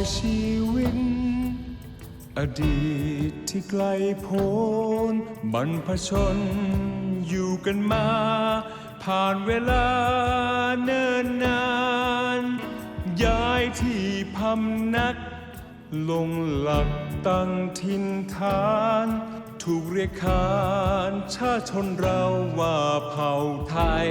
อยชีวิต อดีตที่ไกลโพ้นบรรพชนอยู่กันมา ผ่านเวลาเนิ่นนาน ย้ายที่พำนัก ลงหลักตั้งถิ่นฐาน ถูกเรียกขานชาชนเราว่าเผ่าไทย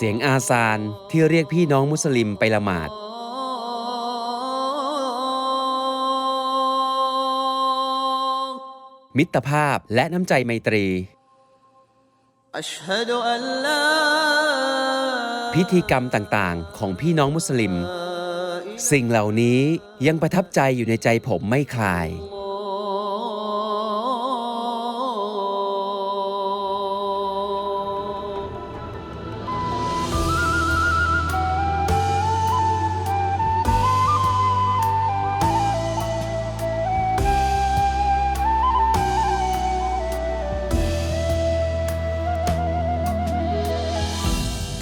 เสียงอาซานที่เรียกพี่น้องมุสลิมไปละหมาด มิตรภาพและน้ำใจไมตรี พิธีกรรมต่างๆ ของพี่น้องมุสลิม สิ่งเหล่านี้ยังประทับใจอยู่ในใจผมไม่คลาย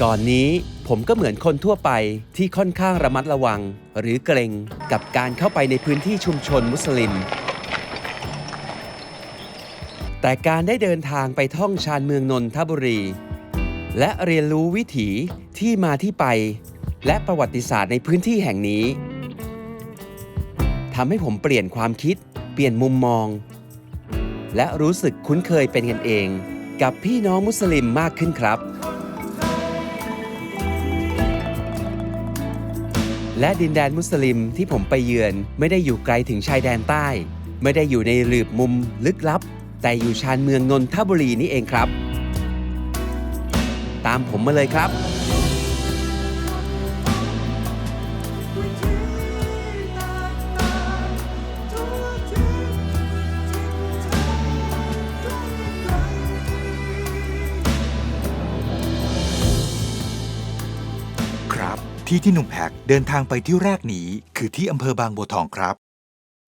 ก่อนนี้ผมก็เหมือนคนทั่วไปที่ค่อนข้างระมัดระวัง หรือเกรงกับการเข้าไปในพื้นที่ชุมชนมุสลิม แต่การได้เดินทางไปท่องชานเมืองนนทบุรี และเรียนรู้วิถีที่มาที่ไป และประวัติศาสตร์ในพื้นที่แห่งนี้ทำให้ผมเปลี่ยนความคิด เปลี่ยนมุมมอง และรู้สึกคุ้นเคยเป็นกันเอง กับพี่น้องมุสลิมมากขึ้นครับ และดินแดนมุสลิมที่ผมไปเยือนไม่ได้อยู่ไกลถึงชายแดนใต้ ไม่ได้อยู่ในหลืบมุมลึกลับ แต่อยู่ชานเมืองนนทบุรีนี่เองครับ ตามผมมาเลยครับ ที่ที่หนุ่มแพ็กเดินทางไปที่แรกนี้คือที่อำเภอบางบัวทองครับ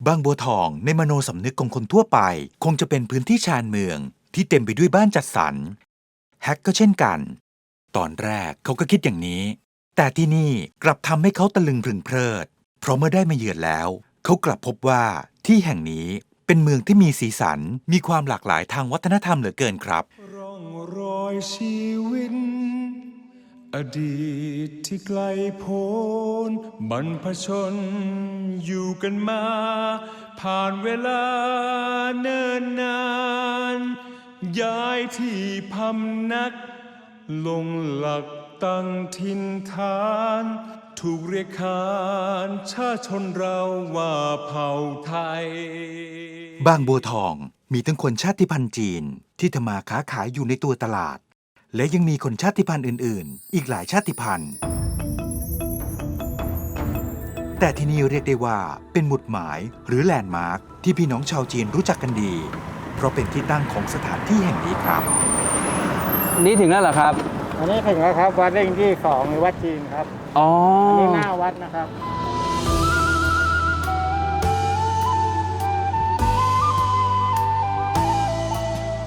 บางบัวทองในมโนสำนึกของคนทั่วไป คงจะเป็นพื้นที่ชานเมือง ที่เต็มไปด้วยบ้านจัดสรรแฮกก็เช่นกัน ตอนแรกเขาก็คิดอย่างนี้ แต่ที่นี่กลับทำให้เขาตะลึงพรึงเพลิด เพราะเมื่อได้มาเยือนแล้ว เขากลับพบว่าที่แห่งนี้เป็นเมืองที่มีสีสันมีความหลากหลายทางวัฒนธรรมเหลือเกินครับ ร่องรอยชีวิต อดีตที่ไกลโพ้นบรรพชนอยู่กันมา ผ่านเวลาเนิ่นนาน ย้ายที่พำนัก ลงหลักตั้งถิ่นฐาน ถูกเรียกขานชาชนเราว่าเผ่าไทย บางบัวทองมีทั้งคนชาติพันธุ์จีนที่ทำมาค้าขายอยู่ในตัวตลาด และยังมีคนชาติพันธุ์อื่น ๆ อีกหลายชาติพันธุ์ แต่ที่นี่เรียกได้ว่าเป็นหมุดหมายหรือแลนด์มาร์คที่พี่น้องชาวจีนรู้จักกันดี เพราะเป็นที่ตั้งของสถานที่แห่งนี้ครับ นี่ถึงแล้วเหรอครับ อันนี้ถึงแล้วครับวัดเร่งที่สองหรือวัดจีนครับอ๋ออันนี้หน้าวัดนะครับ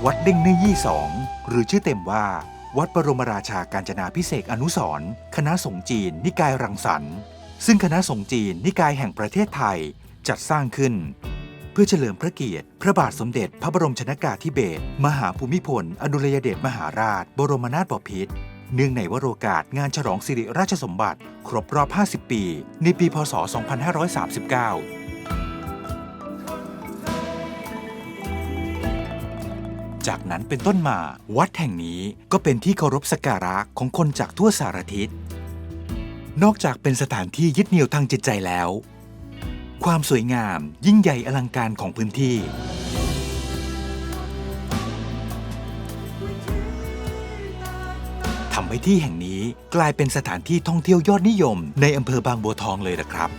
วัดเด้งเนื้อยี่สอง หรือชื่อเต็มว่า วัดบรมราชาการจนาพิเศษอนุสรคณะสงฆ์จีน นิกายรังสรรค์ ซึ่งคณะสงฆ์จีน นิกายแห่งประเทศไทยจัดสร้างขึ้น เพื่อเฉลิมพระเกียรติ พระบาทสมเด็จพระบรมชนากาธิเบศรมหาภูมิพล อดุลยเดชมหาราช บรมนาถบพิตรเนื่องในวโรกาสงานฉลองสิริราชสมบัติ ครบรอบ 50 ปี ในปี พศ 2539 จากนั้นเป็นต้นมา วัดแห่งนี้ก็เป็นที่เคารพสักการะของคนจากทั่วสารทิศ นอกจากเป็นสถานที่ยึดเหนี่ยวทางจิตใจแล้ว ความสวยงามยิ่งใหญ่อลังการของพื้นที่ ทำให้ที่แห่งนี้กลายเป็นสถานที่ท่องเที่ยวยอดนิยมในอำเภอบางบัวทองเลยนะครับ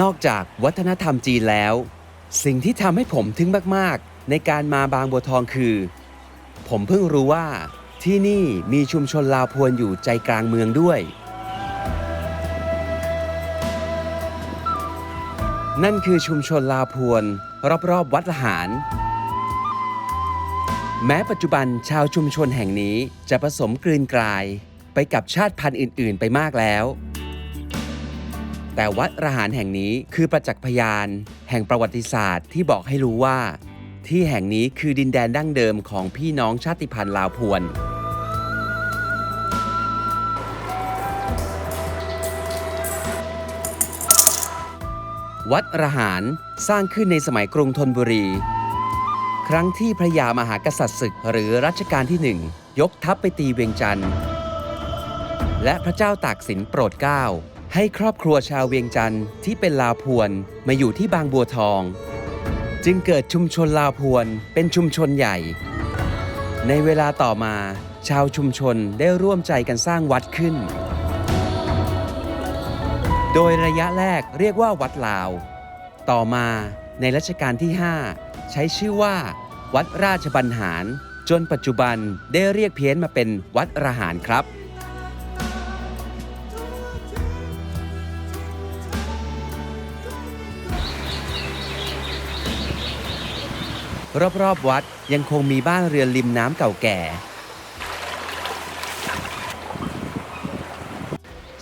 นอกจากวัฒนธรรมจีนแล้ว สิ่งที่ทำให้ผมทึ่งมาก ๆ ในการมาบางบัวทองคือ ผมเพิ่งรู้ว่าที่นี่มีชุมชนลาวพวนอยู่ใจกลางเมืองด้วย นั่นคือชุมชนลาวพวน รอบ ๆ วัดละหาร แม้ปัจจุบันชาวชุมชนแห่งนี้จะผสมกลืนกลายไปกับชาติพันธุ์อื่น ๆ ไปมากแล้ว แต่วัดระหารแห่งนี้คือประจักษ์พยาน แห่งประวัติศาสตร์ที่บอกให้รู้ว่า ที่แห่งนี้คือดินแดนดั้งเดิมของพี่น้องชาติพันธุ์ลาวพวน วัดระหารสร้างขึ้นในสมัยกรุงธนบุรี ครั้งที่พระยามหากษัตริย์ศึกหรือรัชกาลที่หนึ่งยกทัพไปตีเวียงจันทร์และพระเจ้าตากสินโปรดเกล้า ให้ครอบครัวชาวเวียงจันทร์ที่เป็นลาวพวนมาอยู่ที่บางบัวทอง จึงเกิดชุมชนลาวพวนเป็นชุมชนใหญ่ ในเวลาต่อมา ชาวชุมชนได้ร่วมใจกันสร้างวัดขึ้น โดยระยะแรกเรียกว่าวัดลาว ต่อมาในรัชกาลที่ 5 ใช้ชื่อว่า วัดราชบรรหาร จนปัจจุบันได้เรียกเพี้ยนมาเป็นวัดระหารครับ รอบๆวัดยังคงมีบ้านเรือนริมน้ำเก่าแก่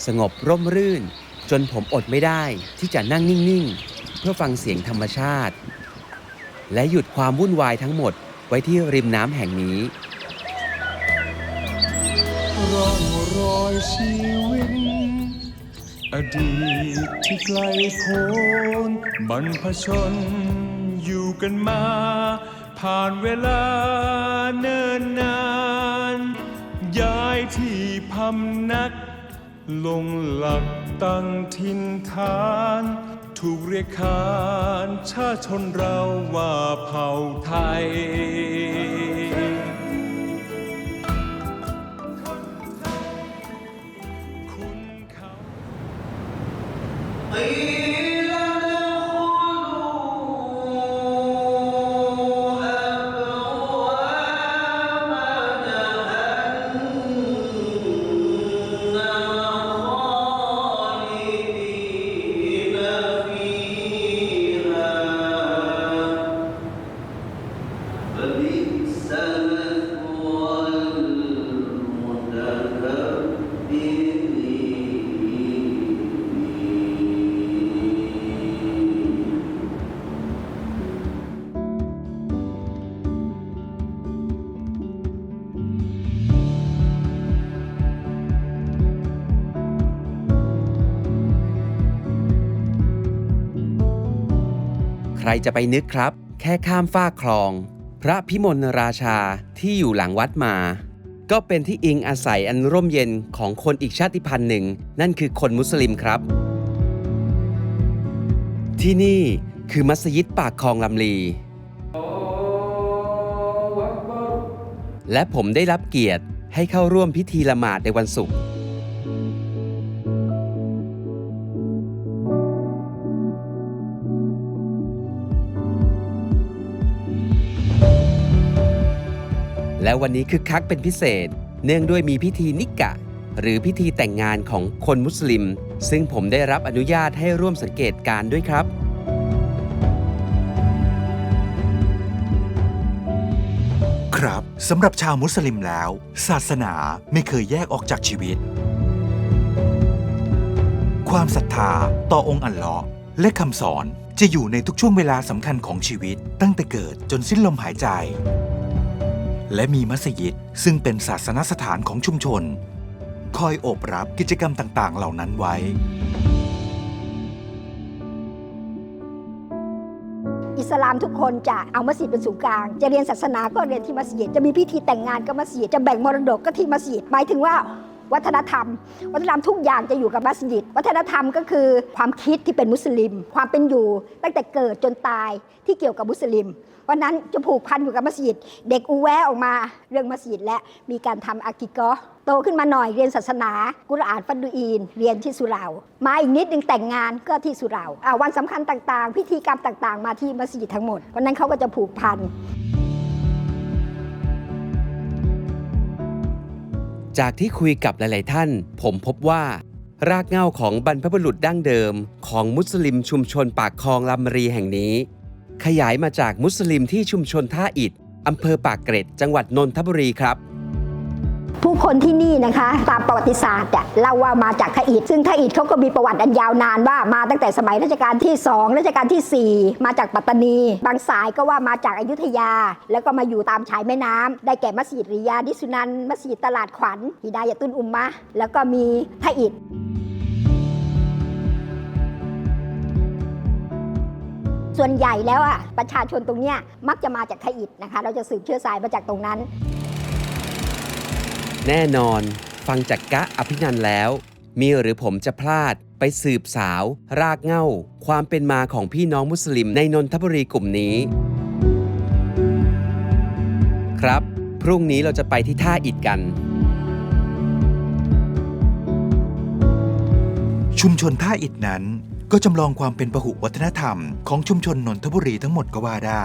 สงบร่มรื่น จนผมอดไม่ได้ที่จะนั่งนิ่งๆ เพื่อฟังเสียงธรรมชาติ และหยุดความวุ่นวายทั้งหมดไว้ที่ริมน้ำแห่งนี้ร่องรอยชีวิตอดีตที่ไกลโพ้นบรรพชน กันมา ผ่านเวลาเนิ่นนาน ย้ายที่พำนัก ลงหลักตั้งทินฐาน ถูกเรียกขานชาชนเราว่าเผ่าไทย คุณเขา รจะไปนึกครับ แค่ข้ามฟากคลอง พระพิมลราชาที่อยู่หลังวัดมา ก็เป็นที่อิงอาศัยอันร่มเย็นของคนอีกชาติพันธุ์หนึ่ง นั่นคือคนมุสลิมครับ ที่นี่คือมัสยิดปากคลองลำลีและผมได้รับเกียรติให้เข้าร่วมพิธีละหมาดในวันศุกร์ และวันนี้คึกคักเป็นพิเศษ เนื่องด้วยมีพิธีนิกะ หรือพิธีแต่งงานของคนมุสลิม ซึ่งผมได้รับอนุญาตให้ร่วมสังเกตการ์ด้วยครับ ครับสำหรับชาวมุสลิมแล้ว ศาสนาไม่เคยแยกออกจากชีวิต ความศรัทธาต่อองค์อัลลอฮ์และคำสอนจะอยู่ในทุกช่วงเวลาสำคัญของชีวิต ตั้งแต่เกิดจนสิ้นลมหายใจ และมีมัสยิดซึ่งเป็นศาสนสถานของชุมชน คอยโอบรับกิจกรรมต่าง ๆ เหล่านั้นไว้สลามทุกคนจะเอามัสยิดเป็นศูนย์กลาง จะเรียนศาสนาก็เรียนที่มัสยิด จะมีพิธีแต่งงานก็มัสยิด จะแบ่งมรดกก็ที่มัสยิด หมายถึงว่าวัฒนธรรม วัฒนธรรมทุกอย่างจะอยู่กับมัสยิด วัฒนธรรมก็คือความคิดที่เป็นมุสลิม ความเป็นอยู่ตั้งแต่เกิดจนตายที่เกี่ยวกับมุสลิม วันนั้นจะผูกพันอยู่กับมัสยิด เด็กอูแวะออกมาเรื่องมัสยิดและมีการทำอากิกอโตขึ้นมาหน่อยเรียนศาสนา กุรอานฟัดดูอีน เรียนที่สุเหรามาอีกนิดนึงแต่งงานก็ที่สุเหราอ่าวันสำคัญต่างๆ พิธีกรรมต่างๆ มาที่มัสยิดทั้งหมดวันนั้นเขาก็จะผูกพันจากที่คุยกับหลาย ๆ ท่าน ผมพบว่า รากเหง้าของบรรพบุรุษดั้งเดิม ของมุสลิมชุมชนปากคลองลำรีแห่งนี้ ขยายมาจากมุสลิมที่ชุมชนท่าอิฐอำเภอปากเกร็ด จังหวัดนนทบุรีครับ ผู้คนที่นี่นะคะตามประวัติศาสตร์อะเล่าว่ามาจากท่าอิฐซึ่งท่าอิฐเขาก็มีประวัติอันยาวนานว่ามาตั้งแต่สมัยรัชกาลที่2รัชกาลทีสี่4 มาจากปัตตานี บางสายก็ว่ามาจากอายุทยา แล้วก็มาอยู่ตามชายแม่น้ำได้แก่มัสยิดริยาดิสุนันมัสยิดตลาดขวัญฮิดายะตุนอุมมะแล้วก็มีท่าอิฐ ส่วนใหญ่แล้วอะประชาชนตรงเนี้ยมักจะมาจากท่าอิฐนะคะ เราจะสืบเชื้อสายมาจากตรงนั้น แน่นอนฟังจากกะอภินันแล้ว มีหรือผมจะพลาดไปสืบสาว รากเหง้า ความเป็นมาของพี่น้องมุสลิมในนนทบุรีกลุ่มนี้ ครับ พรุ่งนี้เราจะไปที่ท่าอิฐกัน ชุมชนท่าอิฐนั้น ก็จำลองความเป็นพหุวัฒนธรรมของชุมชนนนทบุรีทั้งหมดก็ว่าได้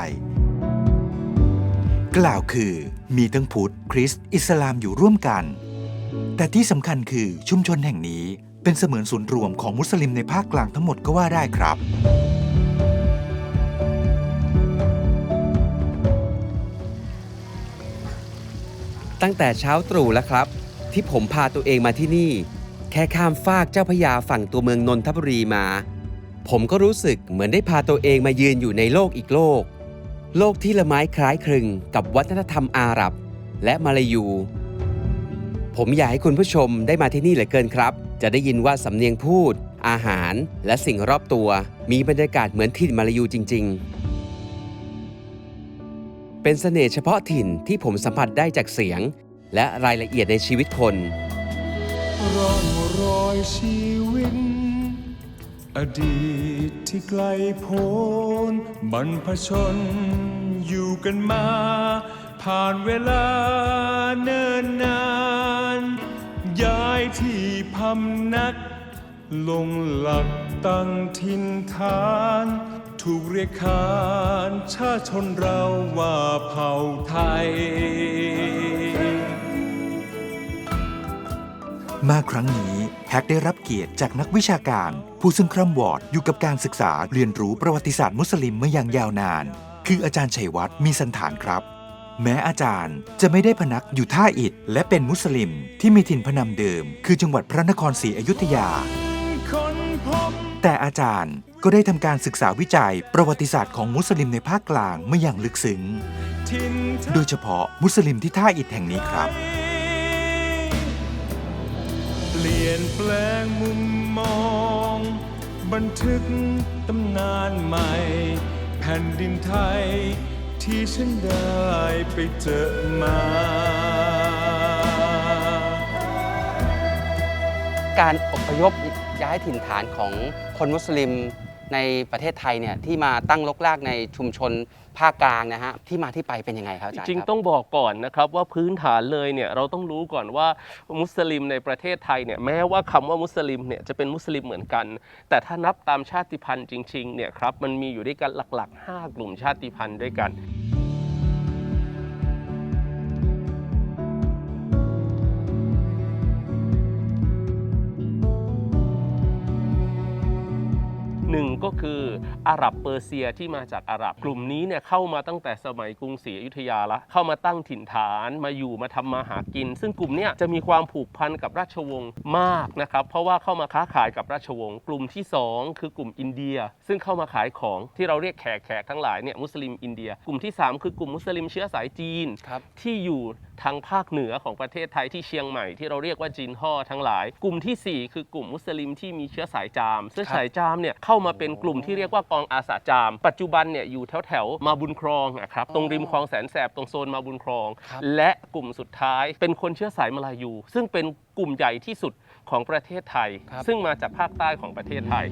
กล่าวคือมีทั้งพุทธคริสต์อิสลามอยู่ร่วมกัน แต่ที่สำคัญคือชุมชนแห่งนี้เป็นเสมือนศูนย์รวมของมุสลิมในภาคกลางทั้งหมดก็ว่าได้ครับตั้งแต่เช้าตรู่แล้วครับ ที่ผมพาตัวเองมาที่นี่ แค่ข้ามฟากเจ้าพยาฝั่งตัวเมืองนนทบุรีมา ผมก็รู้สึกเหมือนได้พาตัวเองมายืนอยู่ในโลกอีกโลก โลกที่ละไม้คล้ายคลึงกับวัฒนธรรมอาหรับ และมาลายู ผมอยากให้คุณผู้ชมได้มาที่นี่เหลือเกินครับ จะได้ยินว่าสำเนียงพูด อาหาร และสิ่งรอบตัว มีบรรยากาศเหมือนถิ่นมาลายูจริง ๆ เป็นเสน่ห์เฉพาะถิ่นที่ผมสัมผัสได้จากเสียง และรายละเอียดในชีวิตคน ร่องรอยชีวิต อดีตที่ไกลโพ้นบรรพชนอยู่กันมา ผ่านเวลาเนิ่นนาน ย้ายที่พำนัก ลงหลักตั้งถิ่นฐาน ถูกเรียกขานชาชนเราว่าเผ่าไทย มาครั้งนี้แฮกได้รับเกียรติจากนักวิชาการ ผู้ซึ่งคร่ำวอดอยู่กับการศึกษาเรียนรู้ประวัติศาสตร์มุสลิมมาอย่างยาวนาน คืออาจารย์ชัยวัฒน์มีสันฐานครับ แม้อาจารย์จะไม่ได้พนักอยู่ท่าอิฐและเป็นมุสลิมที่มีถิ่นพนำเดิม คือจังหวัดพระนครศรีอยุธยา แต่อาจารย์ก็ได้ทำการศึกษาวิจัยประวัติศาสตร์ของมุสลิมในภาคกลางมาอย่างลึกซึ้ง โดยเฉพาะมุสลิมที่ท่าอิฐแห่งนี้ครับ เปลี่ยนแปลงมุมมอง บันทึกตำนานใหม่ แผ่นดินไทย ที่ฉันได้ไปเจอมา การอพยพย้ายถิ่นฐานของคนมุสลิม ในประเทศไทยเนี่ยที่มาตั้งลกลากในชุมชนภาคกลางนะฮะที่มาที่ไปเป็นยังไงครับอาจารย์จริงๆ ต้องบอกก่อนนะครับว่าพื้นฐานเลยเนี่ยเราต้องรู้ก่อนว่ามุสลิมในประเทศไทยเนี่ยแม้ว่าคำว่ามุสลิมเนี่ยจะเป็นมุสลิมเหมือนกัน แต่ถ้านับตามชาติพันธุ์จริงๆเนี่ยครับมันมีอยู่ด้วยกันหลักๆ 5 กลุ่มชาติพันธุ์ด้วยกัน หนึ่งก็คืออาหรับเปอร์เซียที่มาจากอาหรับกลุ่มนี้เนี่ยเข้ามาตั้งแต่สมัยกรุงศรีอยุธยาละเข้ามาตั้งถิ่นฐานมาอยู่มาทำมาหากิน ซึ่งกลุ่มเนี้ยจะมีความผูกพันกับราชวงศ์มากนะครับเพราะว่าเข้ามาค้าขายกับราชวงศ์กลุ่มที่สองคือกลุ่มอินเดีย ซึ่งเข้ามาขายของที่เราเรียกแขกแขกทั้งหลายเนี่ยมุสลิมอินเดีย กลุ่มที่สามคือกลุ่มมุสลิมเชื้อสายจีนครับที่อยู่ ทางภาคเหนือของประเทศไทยที่เชียงใหม่ที่เราเรียกว่าจีนฮ่อทั้งหลาย กลุ่มทีสี่4 คือกลุ่มมุสลิมที่มีเชื้อสายจามเชื้อสายจามเนี่ยเข้ามาเป็นเป็นกลุ่มที่เรียกว่ากองอาสาจาม ปัจจุบันเนี่ยอยู่แถวแถวๆมาบุญครองอะครับตรงริมคลองแสนแสบตรงโซนมาบุญครองครับและกลุ่มสุดท้ายเป็นคนเชื้อสายมาลายู ซึ่งเป็นกลุ่มใหญ่ที่สุดของประเทศไทย ซึ่งมาจากภาคใต้ของประเทศไทย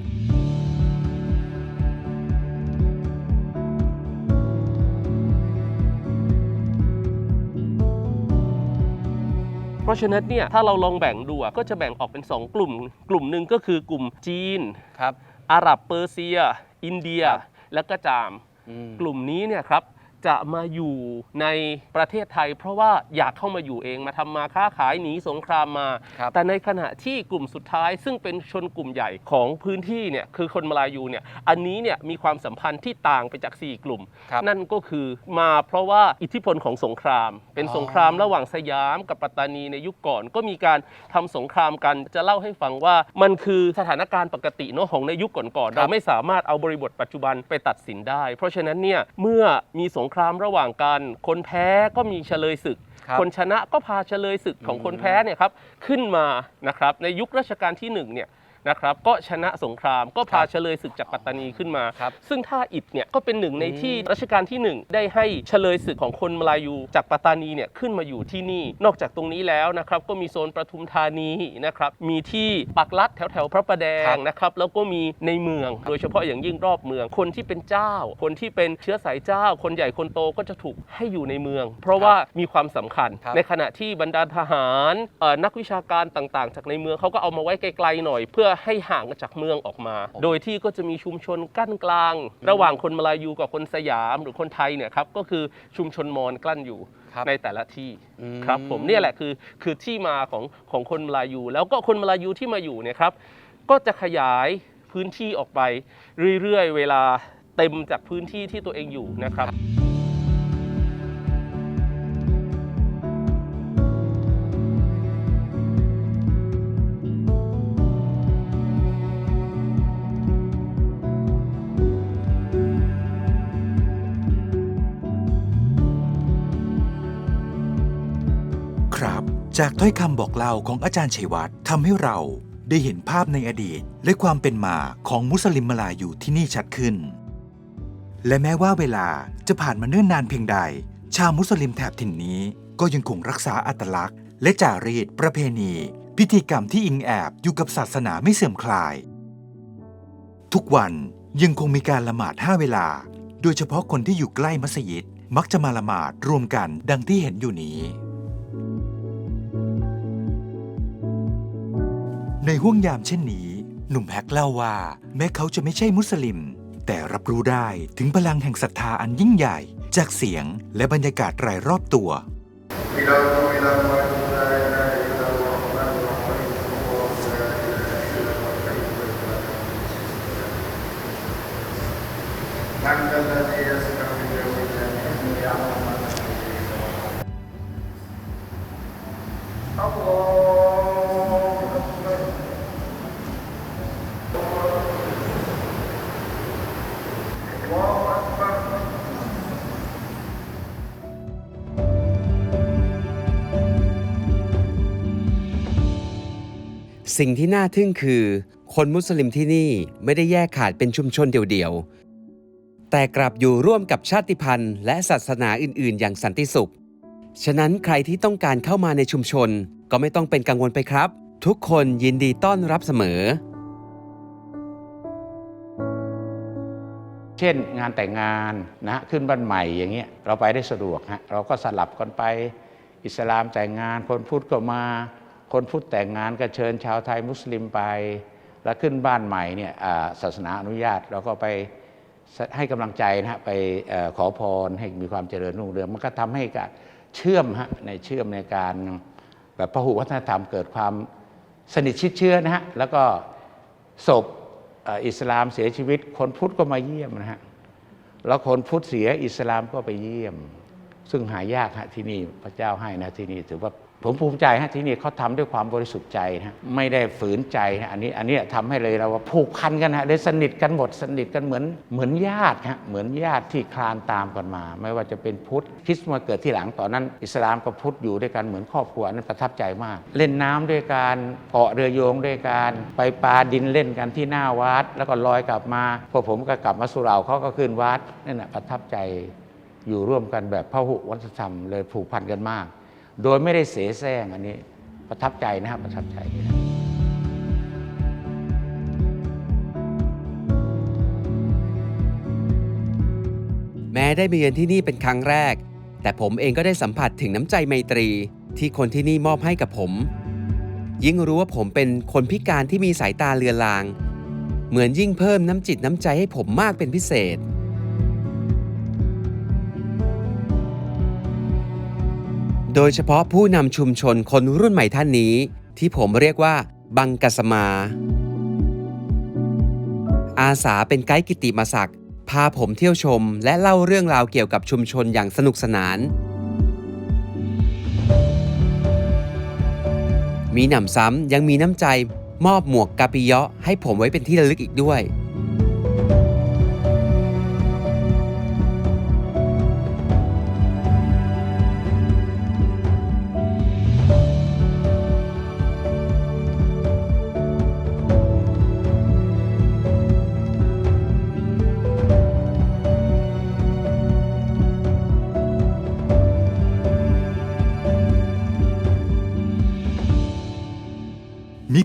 ราะฉะนั้นเนี่ยถ้าเราลองแบ่งดูอะก็จะแบ่งออกเป็น 2 กลุ่ม กลุ่มหนึ่งก็คือกลุ่มจีน ครับ อาหรับเปอร์เซีย อินเดียครับและก็จาม อืม กลุ่มนี้เนี่ยครับ จะมาอยู่ในประเทศไทย เพราะว่าอยากเข้ามาอยู่เองมาทำมาค้าขายหนีสงครามมา ครับ แต่ในขณะที่กลุ่มสุดท้าย ซึ่งเป็นชนกลุ่มใหญ่ของพื้นที่เนี่ยคือคนมาลายูเนี่ยอันนี้เนี่ยมีความสัมพันธ์ที่ต่างไปจาก 4 กลุ่ม ครับ นั่นก็คือมาเพราะว่าอิทธิพลของสงคราม เป็นอ๋อ สงครามระหว่างสยามกับปัตตานีในยุคก่อน ก็มีการทำสงครามกันจะเล่าให้ฟังว่ามันคือสถานการณ์ปกติเนาะของในยุคก่อนๆเราไม่สามารถเอาบริบทปัจจุบันไปตัดสินได้ เพราะฉะนั้นเนี่ยเมื่อมีสงครามระหว่างกัน คนแพ้ก็มีเฉลยศึกครับคนชนะก็พาเฉลยศึกของคนแพ้เนี่ยครับขึ้นมานะครับในยุครัชกาลที่หนึ่งเนี่ย นะครับก็ชนะสงครามก็พาครับเฉลยศึกจากปัตตานีขึ้นมาครับซึ่งท่าอิฐเนี่ยก็เป็นหนึ่งในที่รัชกาลที่หนึ่งได้ให้เฉลยศึกของคนมาลายูจากปัตตานีเนี่ยขึ้นมาอยู่ที่นี่ นอกจากตรงนี้แล้วนะครับก็มีโซนประทุมธานีนะครับมีที่ปักลัดแถวแถวๆพระประแดครังบนะครับแล้วก็มีในเมือง โดยเฉพาะอย่างยิ่งรอบเมืองคนที่เป็นเจ้า คนที่เป็นเชื้อสายเจ้า คนใหญ่คนโตก็จะถูกให้อยู่ในเมือง เพราะว่ามีความสำคัญครับในขณะที่บรรดาทหารเอ่อนักวิชาการต่างๆ จากในเมืองเขาก็เอามาไว้ไกลๆหน่อยเพื่อให้ห่างจากเมืองออกมา โดยที่ก็จะมีชุมชนกั้นกลาง ระหว่างคนมาลายูกับคนสยามหรือคนไทยเนี่ยครับก็คือชุมชนมอญกลั้นอยู่ครับในแต่ละที่อืม ครับผมเนี่ยแหละคือคือที่มาของของคนมาลายู แล้วก็คนมาลายูที่มาอยู่เนี่ยครับก็จะขยายพื้นที่ออกไปเรื่อยๆ เวลาเต็มจากพื้นที่ที่ตัวเองอยู่นะครับ จากถ้อยคำบอกเล่าของอาจารย์ชัยวัฒน์ทำให้เราได้เห็นภาพในอดีต และความเป็นมาของมุสลิมมาลาอยู่ที่นี่ชัดขึ้น และแม้ว่าเวลาจะผ่านมาเนิ่นนานเพียงใด ชาวมุสลิมแถบถิ่นนี้ก็ยังคงรักษาอัตลักษณ์ และจารีตประเพณี พิธีกรรมที่อิงแอบอยู่กับศาสนาไม่เสื่อมคลาย ทุกวันยังคงมีการละหมาดห้าเวลา โดยเฉพาะคนที่อยู่ใกล้มัสยิดมักจะมาละหมาดรวมกันดังที่เห็นอยู่นี้ ในห่วงยามเช่นนี้ หนุ่มแฮกเล่าว่า แม้เขาจะไม่ใช่มุสลิม แต่รับรู้ได้ถึงพลังแห่งศรัทธาอันยิ่งใหญ่ จากเสียงและบรรยากาศรายรอบตัว สิ่งที่น่าทึ่งคือ คนมุสลิมที่นี่ไม่ได้แยกขาดเป็นชุมชนเดี่ยวๆ แต่กลับอยู่ร่วมกับชาติพันธุ์ และศาสนาอื่นๆ อย่างสันติสุข ฉะนั้นใครที่ต้องการเข้ามาในชุมชนก็ไม่ต้องเป็นกังวลไปครับ ทุกคนยินดีต้อนรับเสมอ เช่นงานแต่งงานนะฮะขึ้นบ้านใหม่อย่างเงี้ยเราไปได้สะดวกฮะเราก็สลับกันไป อิสลามแต่งงานคนพุทธก็มา คนพุทธแต่งงานก็เชิญชาวไทยมุสลิมไป แล้วขึ้นบ้านใหม่เนี่ยศาสนาอนุญาตเราก็ไปให้กำลังใจนะฮะไปอขอพรให้มีความเจริญรุ่งเรืองมันก็ทำให้การเชื่อมฮะในเชื่อมในการแบบพหุวัฒนธรรมเกิดความสนิทชิดเชื้อนะฮะแล้วก็ศพอิสลามเสียชีวิต คนพุทธก็มาเยี่ยมนะฮะแล้วคนพุทธเสียอิสลามก็ไปเยี่ยม ซึ่งหายากฮะที่นี่พระเจ้าให้นะที่นี่ถือว่า ผมภูมิใจฮะที่นี่เขาทำด้วยความบริสุทธิ์ใจนะไม่ได้ฝืนใจนะอันนี้อันนี้ทำให้เลยเราว่าผูกพันกันฮะเลยสนิทกันหมดสนิทกันเหมือนเหมือนญาติฮะเหมือนญาติที่คลานตามกันมา ไม่ว่าจะเป็นพุทธคริสต์มาเกิดที่หลังตอนนั้น อิสลามกับพุทธอยู่ด้วยกันเหมือนครอบครัวนั้นประทับใจมาก เล่นน้ำด้วยการเกาะเรือโยงด้วยการไปปลาดินเล่นกันที่หน้าวัด แล้วก็ลอยกลับมาพอผมก็กลับมาสุเหราเขาก็ขึ้นวัดนั่นแหะประทับใจอยู่ร่วมกันแบบพหุวัฒนธรรมเลยผูกพันกันมาก โดยไม่ได้เสแสร้งอันนี้ ประทับใจนะครับประทับใจนะแม้ได้มาเยือนที่นี่เป็นครั้งแรก แต่ผมเองก็ได้สัมผัสถึงน้ำใจไมตรี ที่คนที่นี่มอบให้กับผม ยิ่งรู้ว่าผมเป็นคนพิการที่มีสายตาเลือนลาง เหมือนยิ่งเพิ่มน้ำจิตน้ำใจให้ผมมากเป็นพิเศษ โดยเฉพาะผู้นำชุมชนคนรุ่นใหม่ท่านนี้ ที่ผมเรียกว่าบังกัสมา อาสาเป็นไกด์กิติมศักดิ์พาผมเที่ยวชม และเล่าเรื่องราวเกี่ยวกับชุมชนอย่างสนุกสนาน มีหนำซ้ำยังมีน้ำใจมอบหมวกกาปิเยาะให้ผมไว้เป็นที่ระลึกอีกด้วย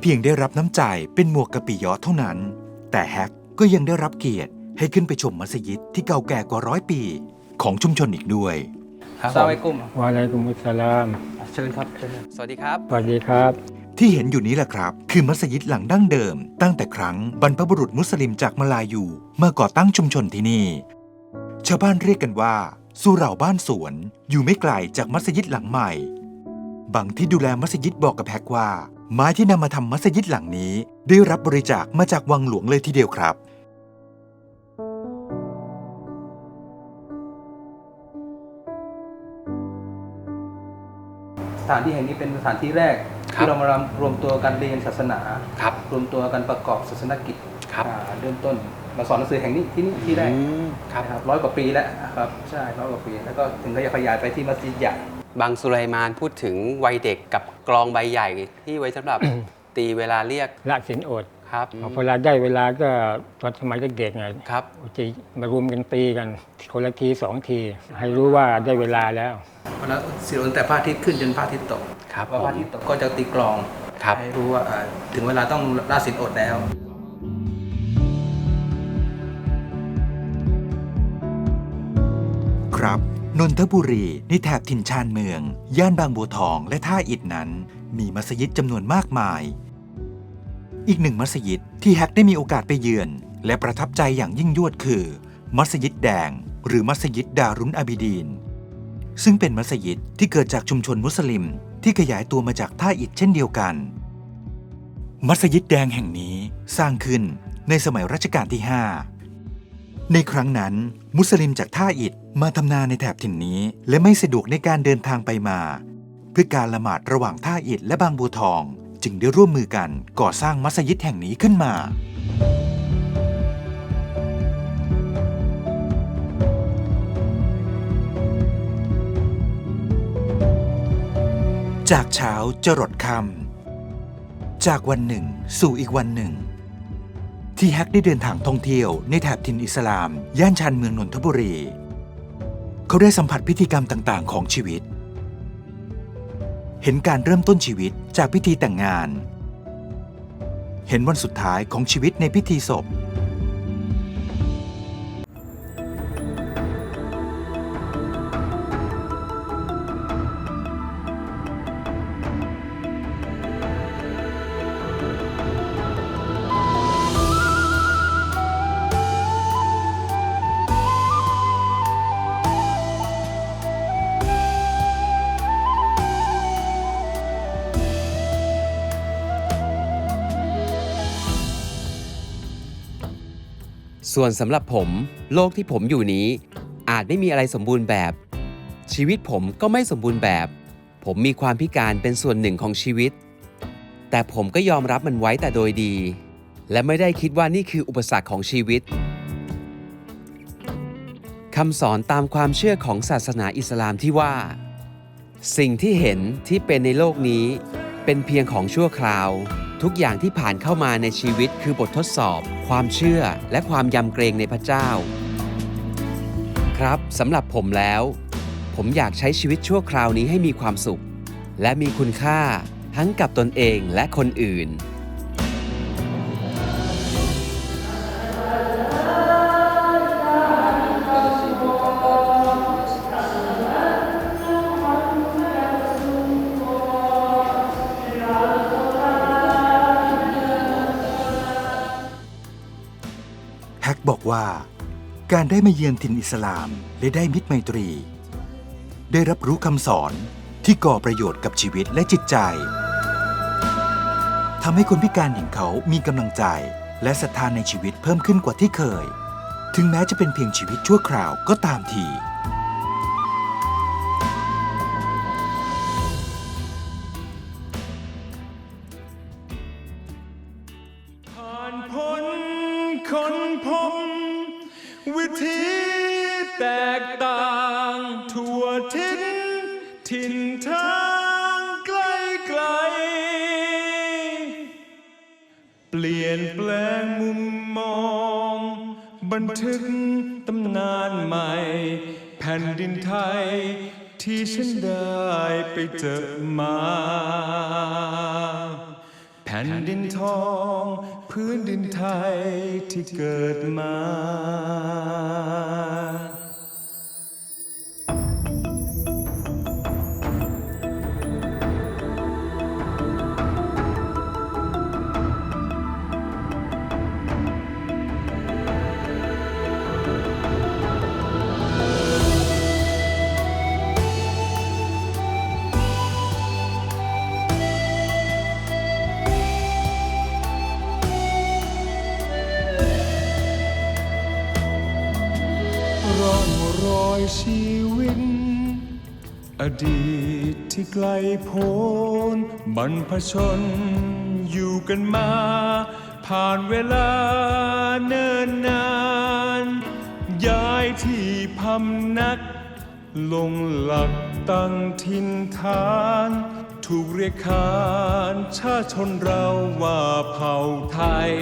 พียงได้รับน้ำใจเป็นหมวกกะปิยอเท่านั้น แต่แฮกก็ยังได้รับเกียรติให้ขึ้นไปชมมัสยิดที่เก่าแก่กว่าร้อยปี ของชุมชนอีกด้วยสวัสดีกุมวะอะลัยกุมุสสลามเชิญครับเชิญสวัสดีครับ สวัสดีครับ ที่เห็นอยู่นี้แหละครับ คือมัสยิดหลังดั้งเดิม ตั้งแต่ครั้งบรรพบุรุษมุสลิมจากมาลายูมาก่อตั้งชุมชนที่นี่ ชาวบ้านเรียกกันว่าสุเหร่าบ้านสวน อยู่ไม่ไกลจากมัสยิดหลังใหม่ บางที่ดูแลมัสยิดบอกกับแฮกว่า ไม้ที่นำมาทำมัสยิดหลังนี้ ได้รับบริจาคมาจากวังหลวงเลยทีเดียวครับ สถานที่แห่งนี้เป็นสถานที่แรกครับ ที่เรามารวมตัวกันเรียนศาสนา ครับ รวมตัวกันประกอบศาสนกิจครับ อ่าเริ่มต้นมาสอนหนังสือแห่งนี้ที่นี่ที่แรกครับ นะครับร้อยกว่าปีแล้วครับใช่ร้อยกว่าปีแล้วก็ถึงขยายขยายไปที่มัสยิดใหญ่ บางสุไลมานพูดถึงวัยเด็กกับกลองใบใหญ่ที่ไว้สำหรับ ตีเวลาเรียกละสินอดครับพอเวลาได้เวลาก็ตอนสมัยเด็กๆไงครับจะมารวมกันตีกันคนละทีสองที ให้รู้ว่าได้เวลาแล้วแล้วสิลตั้งแต่พระอาทิตย์ขึ้นจนพระอาทิตย์ตกครับพอพระอาทิตย์ตกก็จะตีกลองครับให้รู้ว่าอ่าถึงเวลาต้องละสินอดแล้ว นนทบุรีในแถบถิ่นชานเมือง ย่านบางบัวทองและท่าอิฐนั้น มีมัสยิดจำนวนมากมาย อีกหนึ่งมัสยิดที่แฮกได้มีโอกาสไปเยือน และประทับใจอย่างยิ่งยวดคือ มัสยิดแดง หรือมัสยิดดารุนอาบิดีน ซึ่งเป็นมัสยิดที่เกิดจากชุมชนมุสลิม ที่ขยายตัวมาจากท่าอิฐเช่นเดียวกัน มัสยิดแดงแห่งนี้สร้างขึ้นในสมัยรัชกาลที่ 5 ในครั้งนั้น มุสลิมจากท่าอิฐมาทำนาในแถบถิ่นนี้ และไม่สะดวกในการเดินทางไปมา เพื่อการละหมาดระหว่างท่าอิฐและบางบัวทอง จึงได้ร่วมมือกันก่อสร้างมัสยิดแห่งนี้ขึ้นมา จากเช้าจรดคำจากวันหนึ่งสู่อีกวันหนึ่ง ที่แฮกได้เดินทางท่องเที่ยวในแถบทินอิสลาม ย่านชานเมืองนนทบุรี เขาได้สัมผัสพิธีกรรมต่างๆ ของชีวิต เห็นการเริ่มต้นชีวิตจากพิธีแต่งงาน เห็นวันสุดท้ายของชีวิตในพิธีศพ ส่วนสำหรับผมโลกที่ผมอยู่นี้ อาจไม่มีอะไรสมบูรณ์แบบ ชีวิตผมก็ไม่สมบูรณ์แบบ ผมมีความพิการเป็นส่วนหนึ่งของชีวิต แต่ผมก็ยอมรับมันไว้แต่โดยดี และไม่ได้คิดว่านี่คืออุปสรรคของชีวิตคำสอนตามความเชื่อของศาสนาอิสลามที่ว่า สิ่งที่เห็นที่เป็นในโลกนี้ เป็นเพียงของชั่วคราว ทุกอย่างที่ผ่านเข้ามาในชีวิตคือบททดสอบ ความเชื่อและความยำเกรงในพระเจ้า ครับสำหรับผมแล้ว ผมอยากใช้ชีวิตชั่วคราวนี้ให้มีความสุข และมีคุณค่าทั้งกับตนเองและคนอื่น แฮกบอกว่า การได้มาเยือนถิ่นอิสลามและได้มิตรไมตรี ได้รับรู้คำสอนที่ก่อประโยชน์กับชีวิตและจิตใจทำให้คนพิการอย่างเขามีกำลังใจ และศรัทธานในชีวิตเพิ่มขึ้นกว่าที่เคย ถึงแม้จะเป็นเพียงชีวิตชั่วคราวก็ตามที แผ่นดินทองพื้นดินไทยที่เกิดมา ชีวิต อดีตที่ไกลโพ้นบรรพชนอยู่กันมา ผ่านเวลาเนิ่นนาน ย้ายที่พำนัก ลงหลักตั้งถิ่นฐาน ถูกเรียกขานชาชนเราว่าเผ่าไทย